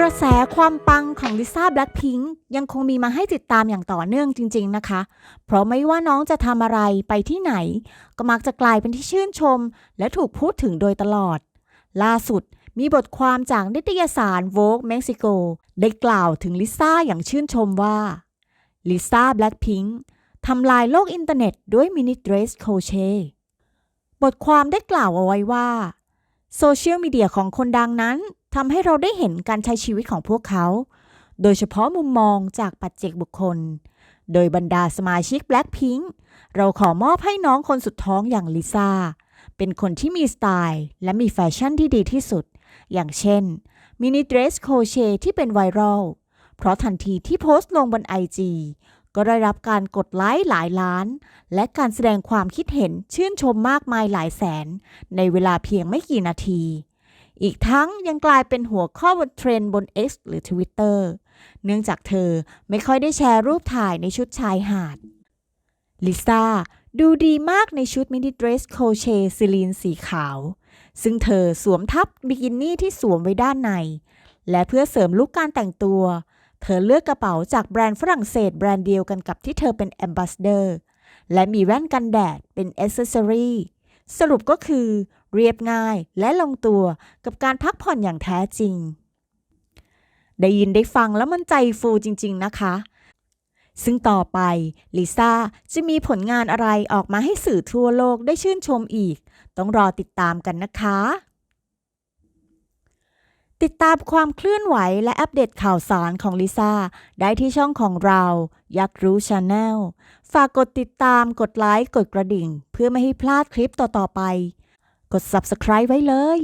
กระแสความปังของลิซ่าแบล็ p พิง k ยังคงมีมาให้ติดตามอย่างต่อเนื่องจริง ๆนะคะ เพราะไม่ว่าน้องจะทำอะไรไปที่ไหน ก็มักจะกลายเป็นที่ชื่นชม และถูกพูดถึงโดยตลอด ล่าสุดมีบทความจากนิตยสาร Vogue Mexico ได้กล่าวถึงลิซ่าอย่างชื่นชมว่าลิซ่าแบล็ p พิง k ทำลายโลกอินเทอร์เน็ตด้วยมินิเดรสโคเชบทความได้กล่าวเอาไว้ว่าโซเชียลมีเดียของคนดังนั้น ทำให้เราได้เห็นการใช้ชีวิตของพวกเขา โดยเฉพาะมุมมองจากปัจเจกบุคคล โดยบรรดาสมาชิก Blackpink เราขอมอบให้น้องคนสุดท้องอย่างลิซ่า เป็นคนที่มีสไตล์และมีแฟชั่นที่ดีที่สุด อย่างเช่น มินิเดรสโคเชที่เป็นไวรัล เพราะทันทีที่โพสต์ลงบน IG ก็ได้รับการกดไลค์หลายล้าน และการแสดงความคิดเห็นชื่นชมมากมายหลายแสน ในเวลาเพียงไม่กี่นาที อีกทั้งยังกลายเป็นหัวข้อบนเทรนบน X หรือ Twitter เนื่องจากเธอไม่ค่อยได้แชร์รูปถ่ายในชุดชายหาด ลิซ่าดูดีมากในชุดมินิเดรสโคเชซิลีนสีขาว ซึ่งเธอสวมทับบิกินี่ที่สวมไว้ด้านใน และเพื่อเสริมลุคการแต่งตัว เธอเลือกกระเป๋าจากแบรนด์ฝรั่งเศสแบรนด์เดียวกันกับที่เธอเป็นแอมบาสเดอร์ และมีแว่นกันแดดเป็นอ c เซสซอรี่ สรุปก็คือ เรียบง่ายและลงตัวกับการพักผ่อนอย่างแท้จริง ได้ยินได้ฟังแล้วมันใจฟูจริง ๆนะคะ ซึ่งต่อไปลิซ่าจะมีผลงานอะไรออกมาให้สื่อทั่วโลกได้ชื่นชมอีก ต้องรอติดตามกันนะคะ ติดตามความเคลื่อนไหวและอัปเดตข่าวสารของลิซ่าได้ที่ช่องของเรายักรู้ชาแนลฝากกดติดตามกดไลค์กดกระดิ่ง เพื่อไม่ให้พลาดคลิปต่อๆไป กด subscribe ไว้เลย